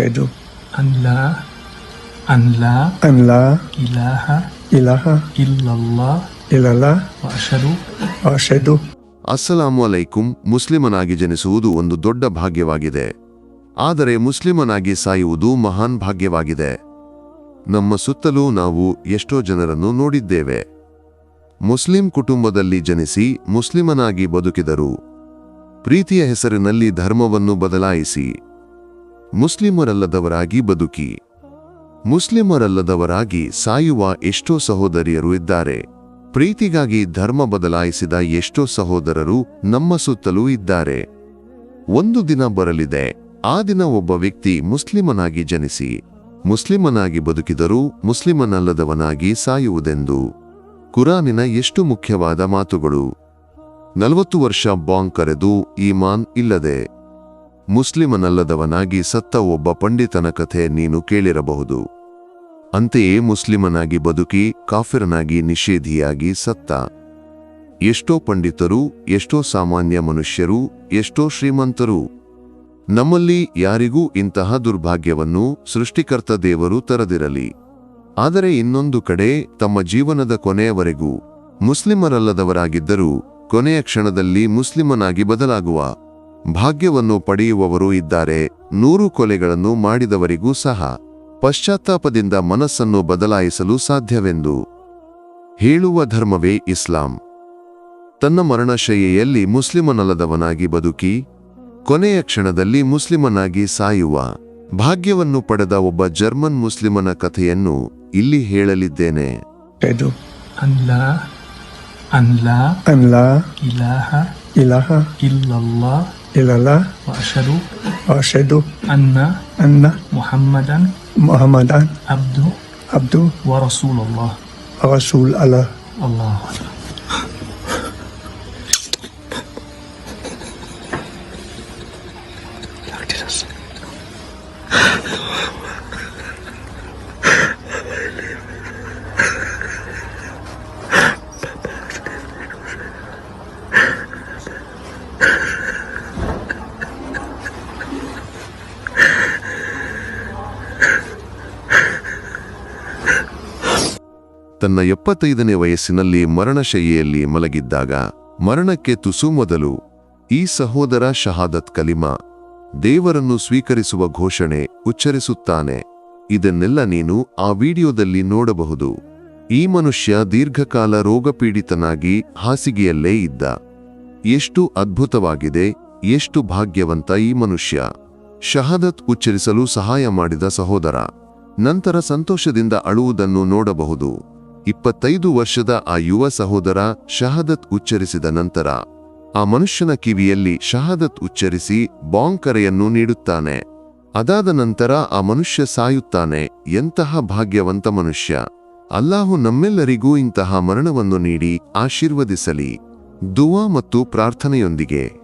أشهد أن لا أن لا أن لا إله إله إلا الله إلا الله وأشهد وأشهد ಅಸ್ಸಲಾಮು ಅಲೈಕುಂ ಮುಸ್ಲಿಮನಾಗಿ ಜನಿಸುವುದು ಒಂದು ದೊಡ್ಡ ಭಾಗ್ಯವಾಗಿದೆ ಆದರೆ ಮುಸ್ಲಿಮನಾಗಿ ಸಾಯುವುದು ಮಹಾನ್ ಭಾಗ್ಯವಾಗಿದೆ ನಮ್ಮ ಸುತ್ತಲೂ ನಾವು ಎಷ್ಟೋ ಜನರನ್ನು ನೋಡಿದ್ದೇವೆ ಮುಸ್ಲಿಂ ಕುಟುಂಬದಲ್ಲಿ ಜನಿಸಿ ಮುಸ್ಲಿಮನಾಗಿ ಬದುಕಿದರು ಪ್ರೀತಿಯ ಹೆಸರಿನಲ್ಲಿ ಧರ್ಮವನ್ನು ಬದಲಾಯಿಸಿ ಮುಸ್ಲಿಮರಲ್ಲದವರಾಗಿ ಬದುಕಿ. ಮುಸ್ಲಿಮರಲ್ಲದವರಾಗಿ ಸಾಯುವ ಎಷ್ಟೋ ಸಹೋದರಿಯರು ಇದ್ದಾರೆ. ಪ್ರೀತಿಗಾಗಿ ಧರ್ಮ ಬದಲಾಯಿಸಿದ ಎಷ್ಟೋ ಸಹೋದರರು ನಮ್ಮ ಸುತ್ತಲೂ ಇದ್ದಾರೆ. ಒಂದು ದಿನ ಬರಲಿದೆ. ಆ ದಿನ ಒಬ್ಬ ವ್ಯಕ್ತಿ ಮುಸ್ಲಿಮನಾಗಿ ಜನಿಸಿ. ಮುಸ್ಲಿಮನಾಗಿ ಬದುಕಿದರೂ ಮುಸ್ಲಿಮನಲ್ಲದವನಾಗಿ ಸಾಯುವುದೆಂದು. ಕುರಾನಿನ ಎಷ್ಟು ಮುಖ್ಯವಾದ ಮಾತುಗಳು. ನಲವತ್ತು ವರ್ಷ ಬಾಂಗ್ ಕರೆದು ಈಮಾನ್ ಇಲ್ಲದೆ. ಮುಸ್ಲಿಮನಲ್ಲದವನಾಗಿ ಸತ್ತ ಒಬ್ಬ ಪಂಡಿತನ ಕಥೆ ನೀನು ಕೇಳಿರಬಹುದು. ಅಂತೆಯೇ ಮುಸ್ಲಿಮನಾಗಿ ಬದುಕಿ, ಕಾಫಿರನಾಗಿ ನಿಷೇಧಿಯಾಗಿ ಸತ್ತ. ಎಷ್ಟೋ ಪಂಡಿತರು, ಎಷ್ಟೋ ಸಾಮಾನ್ಯ ಮನುಷ್ಯರು, ಎಷ್ಟೋ ಶ್ರೀಮಂತರು. ನಮ್ಮಲ್ಲಿ ಯಾರಿಗೂ ಇಂತಹ ದುರ್ಭಾಗ್ಯವನ್ನು ಸೃಷ್ಟಿಕರ್ತ ದೇವರು ತರದಿರಲಿ. ಆದರೆ ಇನ್ನೊಂದು ಕಡೆ, ತಮ್ಮ ಜೀವನದ ಕೊನೆಯವರೆಗೂ ಮುಸ್ಲಿಮರಲ್ಲದವರಾಗಿದ್ದರೂ, ಕೊನೆಯ ಕ್ಷಣದಲ್ಲಿ ಮುಸ್ಲಿಮನಾಗಿ ಬದಲಾಗುವ. ಭಾಗ್ಯವನ್ನು ಪಡೆಯುವವರು ಇದ್ದಾರೆ ನೂರು ಕೊಲೆಗಳನ್ನು ಮಾಡಿದವರಿಗೂ ಸಹ ಪಶ್ಚಾತ್ತಾಪದಿಂದ ಮನಸ್ಸನ್ನು ಬದಲಾಯಿಸಲು ಸಾಧ್ಯವೆಂದು ಹೇಳುವ ಧರ್ಮವೇ ಇಸ್ಲಾಂ. ತನ್ನ ಮರಣಶಯ್ಯೆಯಲ್ಲಿ ಮುಸ್ಲಿಮನಲ್ಲದವನಾಗಿ ಬದುಕಿ ಕೊನೆಯ ಕ್ಷಣದಲ್ಲಿ ಮುಸ್ಲಿಮನಾಗಿ ಸಾಯುವ ಭಾಗ್ಯವನ್ನು ಪಡೆದ ಒಬ್ಬ ಜರ್ಮನ್ ಮುಸ್ಲಿಮನ ಕಥೆಯನ್ನು ಇಲ್ಲಿ ಹೇಳಲಿದ್ದೇನೆ. ಅನ್ಲಾ ಇಲಾಹ ಇಲಾಹ ಇಲ್ಲಲ್ಲಾ إلا الله. وأشهد وأشهد أن أن محمدا محمدا عبده عبده ورسول الله. ورسول الله. الله أكبر. ತನ್ನ ಎಪ್ಪತ್ತೈದನೇ ವಯಸ್ಸಿನಲ್ಲಿ ಮರಣಶಯ್ಯೆಯಲ್ಲಿ ಮಲಗಿದ್ದಾಗ ಮರಣಕ್ಕೆ ತುಸು ಮೊದಲು ಈ ಸಹೋದರ ಶಹಾದತ್ ಕಲಿಮಾ ದೇವರನ್ನು ಸ್ವೀಕರಿಸುವ ಘೋಷಣೆ ಉಚ್ಚರಿಸುತ್ತಾನೆ. ಇದನ್ನೆಲ್ಲ ನೀನು ಆ ವಿಡಿಯೋದಲ್ಲಿ ನೋಡಬಹುದು. ಈ ಮನುಷ್ಯ ದೀರ್ಘಕಾಲ ರೋಗಪೀಡಿತನಾಗಿ ಹಾಸಿಗೆಯಲ್ಲೇ ಇದ್ದ. ಎಷ್ಟು ಅದ್ಭುತವಾಗಿದೆ, ಎಷ್ಟು ಭಾಗ್ಯವಂತ ಈ ಮನುಷ್ಯ. ಶಹಾದತ್ ಉಚ್ಚರಿಸಲು ಸಹಾಯ ಮಾಡಿದ ಸಹೋದರ. ನಂತರ ಸಂತೋಷದಿಂದ ಅಳುವುದನ್ನು ನೋಡಬಹುದು. ಇಪ್ಪತ್ತೈದು ವರ್ಷದ ಆ ಯುವ ಸಹೋದರ ಶಹಾದತ್ ಉಚ್ಚರಿಸಿದ ನಂತರ, ಆ ಮನುಷ್ಯನ ಕಿವಿಯಲ್ಲಿ ಶಹಾದತ್ ಉಚ್ಚರಿಸಿ ಬಾಂಗ್ ಕರೆಯನ್ನು ನೀಡುತ್ತಾನೆ. ಅದಾದ ನಂತರ ಆ ಮನುಷ್ಯ ಸಾಯುತ್ತಾನೆ, ಎಂತಹ ಭಾಗ್ಯವಂತ ಮನುಷ್ಯ. ಅಲ್ಲಾಹು ನಮ್ಮೆಲ್ಲರಿಗೂ ಇಂತಹ ಮರಣವನ್ನು ನೀಡಿ ಆಶೀರ್ವದಿಸಲಿ. ದುವಾ ಮತ್ತು ಪ್ರಾರ್ಥನೆಯೊಂದಿಗೆ.